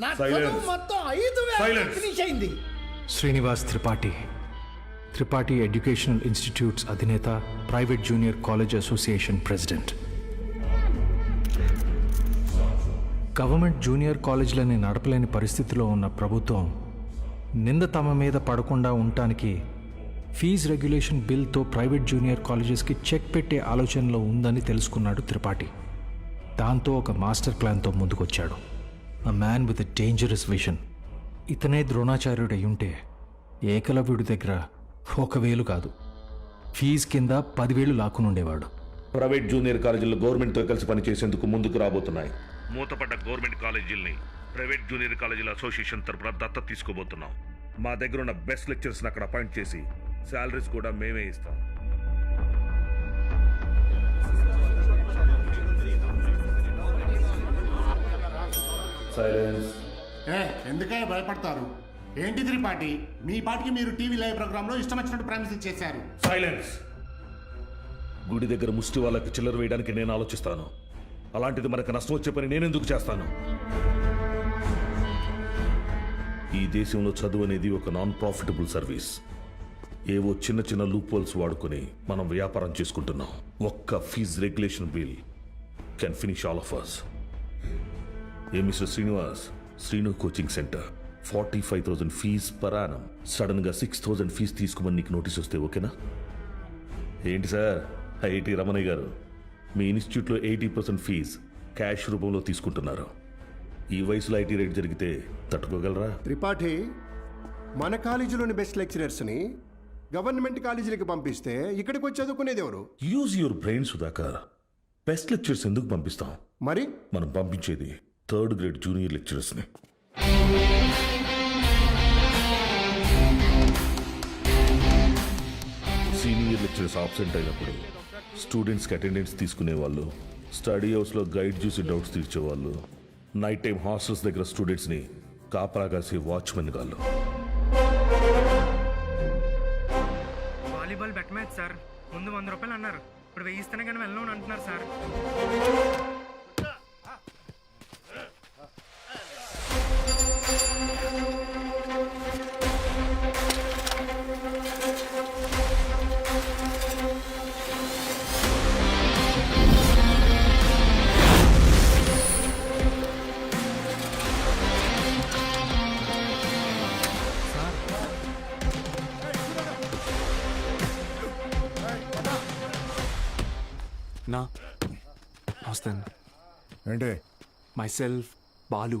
నా Silence. చదువు మొత్తం ఐదు వేల Silence. ఫినిష్ అయింది. శ్రీనివాస్ త్రిపాఠి. త్రిపాఠి ఎడ్యుకేషనల్ ఇన్స్టిట్యూట్స్ అధినేత private junior college association president. Government junior కాలేజీలని నడపలేని పరిస్థితిలో ఉన్న ప్రభుత్వం నింద తమ మీద పడకుండా ఉండటానికి ఫీజ్ రెగ్యులేషన్ బిల్తో ప్రైవేట్ జూనియర్ కాలేజెస్కి చెక్ పెట్టే ఆలోచనలో ఉందని తెలుసుకున్నాడు త్రిపాఠి. దాంతో ఒక మాస్టర్ ప్లాన్తో ముందుకొచ్చాడు. A man with a dangerous vision ఇతనే ద్రోణాచార్యుడై ఉంటే ఏకలవ్యుడి దగ్గర ఒక వేలు కాదు. ఫీజు కింద పదివేలు లాక్కునుండేవాడు. ప్రైవేట్ జూనియర్ కాలేజీలు గవర్నమెంట్తో కలిసి పనిచేసేందుకు ముందుకు రాబోతున్నాయి. మూతపడ్డ గవర్నమెంట్ కాలేజీల్ని ప్రైవేట్ జూనియర్ కాలేజీల అసోసియేషన్ తరపున దత్త తీసుకోబోతున్నాం. మా దగ్గర ఉన్న బెస్ట్ లెక్చర్స్ అక్కడ అపాయింట్ చేసి శాలరీస్ కూడా మేమే ఇస్తాం. సైలెన్స్ ఏ ఎందుకే భయపడతారు? ఏంటి త్రిపాఠి? మీ పాటికి మీరు టీవీ లైవ్ ప్రోగ్రామ్లో ఇష్టం వచ్చినట్టు ప్రామిస్ చేశారు. సైలెన్స్ గుడి దగ్గర ముష్టి వాళ్ళకి చిల్లర వేయడానికి నేను ఆలోచిస్తాను. అలాంటిది మనకు నష్టం వచ్చే పని నేనెందుకు చేస్తాను? ఈ దేశంలో చదువు అనేది ఒక నాన్ ప్రాఫిటబుల్ సర్వీస్ ఏవో చిన్న చిన్న లూపోల్స్ వాడుకొని మనం వ్యాపారం చేసుకుంటున్నాం. ఒక్క fee regulation bill can finish all of us A mister Srinivas? Srinu coaching center. Forty five thousand fee per annum. సడన్గా సిక్స్ థౌసండ్ ఫీజ్ తీసుకోమని నీకు నోటీస్ వస్తే ఓకేనా? ఏంటి సార్? ఐఐటి రమణయ్య గారు మీ ఇన్స్టిట్యూట్లో ఎయిటీ పర్సెంట్ ఫీజ్ క్యాష్ రూపంలో తీసుకుంటున్నారు. ఈ వయసులో ఐటీ రేట్ జరిగితే తట్టుకోగలరా? త్రిపాఠి మన కాలేజీలోని బెస్ట్ లెక్చరర్స్ని గవర్నమెంట్ కాలేజీలకు పంపిస్తే ఇక్కడికి వచ్చి చదువుకునేది ఎవరు? Use your brain Sudhakar. Best lectures ఎందుకు పంపిస్తాం? మరి? మనం పంపించేది థర్డ్ గ్రేడ్ జూనియర్ లెక్చరర్స్ని. సీనియర్ లెక్చరర్స్ ఆబ్సెంట్ అయినప్పుడు స్టూడెంట్స్కి అటెండెన్స్ తీసుకునే వాళ్ళు స్టడీ హౌస్లో గైడ్ చూసి డౌట్స్ తీర్చేవాళ్ళు నైట్ టైం హాస్టల్స్ దగ్గర స్టూడెంట్స్ని కాపలా కాసే వాచ్మెన్ గాళ్ళు వాలీబాల్ బెట్ మ్యాచ్ సార్ ముందు వంద రూపాయలు అన్నారు. ఇప్పుడు వెయ్యి కానీ వెళ్ళను అంటున్నారు సార్. నా. నమస్తే ఏంటి? Myself Balu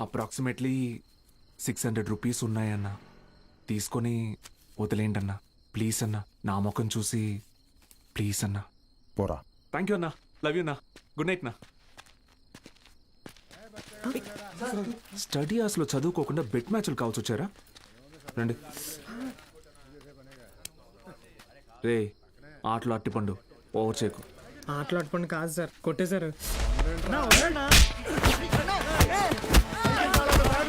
Approximately six hundred rupees ఉన్నాయన్న. తీసుకొని వదిలేండి అన్న ప్లీజ్ అన్న నా ముఖం చూసి ప్లీజ్ అన్న. పోరా. థ్యాంక్ యూ అన్న. లవ్ యూ అన్న. గుడ్ నైట్ నా స్టడీ లో చదువుకోకుండా బెట్ మ్యాచ్లు కావచ్చు వచ్చారా? రండి. రే ఆటలు అట్టిపండు ఓవర్ చేయకు. ఆటలాడుకోండి కాదు సార్. కొట్టేశారు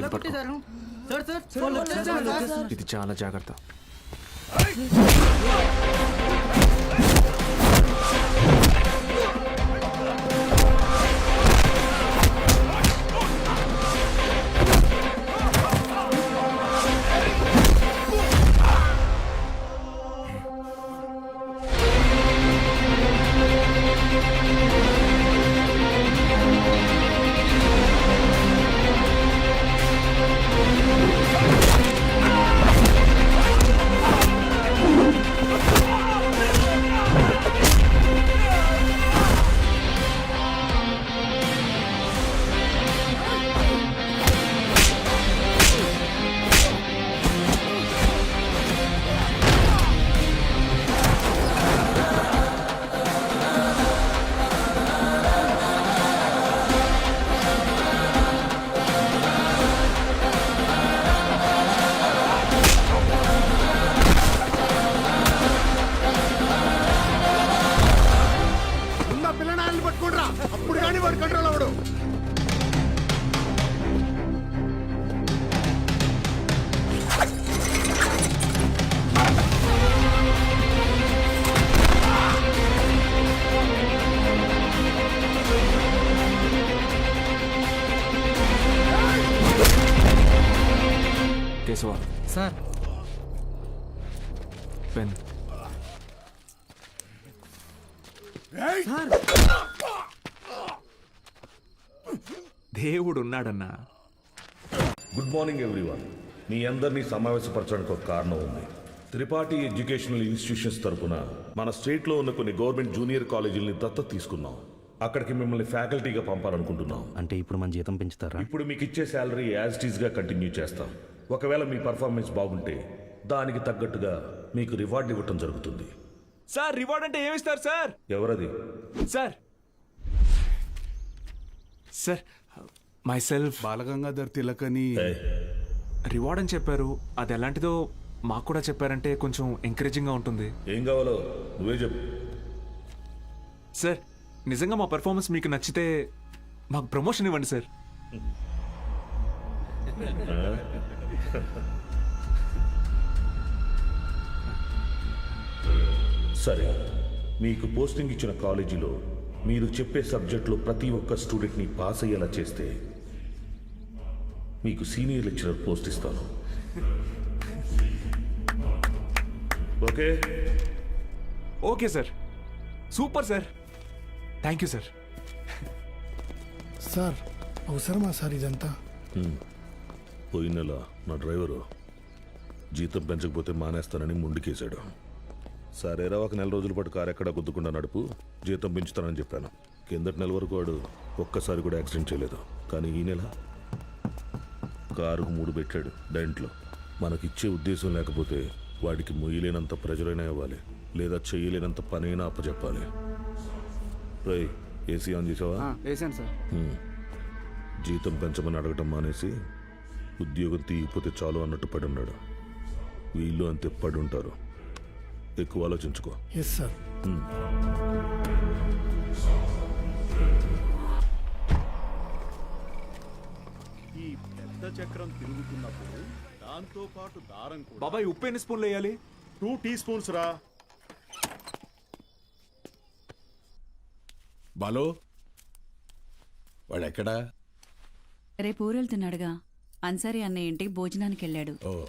ఇది పట్టుకో. ఇది చాలా జాగ్రత్త. అప్పుడు కానీ వాడు కంట్రోల్ అవ్వడు. కేశవ. సార్. పెన్. సార్. దేవుడు ఉన్నాడన్నా గుడ్ మార్నింగ్ ఎవ్రీవన్ మీ అందరినీ సమావేశపరచడానికి ఒక కారణం ఉంది. త్రిపాఠి ఎడ్యుకేషనల్ ఇన్స్టిట్యూషన్స్ తరపున మన స్టేట్లో ఉన్న కొన్ని గవర్నమెంట్ జూనియర్ కాలేజీలని దత్తత తీసుకున్నాం. అక్కడికి మిమ్మల్ని ఫ్యాకల్టీగా పంపాలనుకుంటున్నాం. అంటే ఇప్పుడు మన జీతం పెంచుతారా? ఇప్పుడు మీకు ఇచ్చే శాలరీ యాజ్ టీజ్గా కంటిన్యూ చేస్తాం. ఒకవేళ మీ పర్ఫార్మెన్స్ బాగుంటే దానికి తగ్గట్టుగా మీకు రివార్డ్ ఇవ్వటం జరుగుతుంది. సార్ రివార్డ్ అంటే ఏమిస్తారు సార్? ఎవరది? Sir. Sir myself Balagangadhar Tilak అని రివార్డ్ అని చెప్పారు. అది ఎలాంటిదో మాకు కూడా చెప్పారంటే కొంచెం ఎంకరేజింగ్గా ఉంటుంది. ఏం కావాలో నువ్వే చెప్పు. సార్ నిజంగా మా పెర్ఫార్మెన్స్ మీకు నచ్చితే మాకు ప్రమోషన్ ఇవ్వండి సార్ సరే. మీకు పోస్టింగ్ ఇచ్చిన కాలేజీలో మీరు చెప్పే సబ్జెక్టులో ప్రతి ఒక్క స్టూడెంట్ని పాస్ అయ్యేలా చేస్తే మీకు సీనియర్ లెక్చరర్ పోస్ట్ ఇస్తాను. Okay? Okay sir. Super sir. Thank you sir. Sir అవసరమా సార్ ఇదంతా? పోయిన నెల నా డ్రైవరు జీతం పెంచకపోతే మానేస్తానని ముందుకేశాడు సరేరా ఒక నెల రోజుల పాటు కారు ఎక్కడా గుద్దుకుండా నడుపు జీతం పెంచుతానని చెప్పాను. కిందటి నెల వరకు వాడు ఒక్కసారి కూడా యాక్సిడెంట్ చేయలేదు. కానీ ఈ నెల కారుకు మూడు పెట్టాడు డెంట్లో మనకిచ్చే ఉద్దేశం లేకపోతే వాడికి మొయ్యలేనంత ప్రజలైనా ఇవ్వాలి లేదా చేయలేనంత పనైనా అప్పచెప్పాలి. రై ఏసీ ఆన్ చేసావా? వేసాను సార్. జీతం పెంచమని అడగటం మానేసి ఉద్యోగం తీయకపోతే చాలు అన్నట్టు పడి ఉన్నాడు వీళ్ళు అంతే పడి ఉంటారు ఎక్కువ ఆలోచించుకో. ఎస్ సార్ ఈ పెద్ద చక్రం తిరుగుతున్నప్పుడు దాంతో పాటు దారం కూడా. బాబాయ్ ఉప్పు ఎన్ని స్పూన్లు వేయాలి? టూ టీ స్పూన్స్ రా. బాలో వాడెక్కడా? రేపు ఊరెళ్తున్నాడుగా. అన్సారీ అన్నయ్య ఇంటికి భోజనానికి వెళ్ళాడు. ఓ.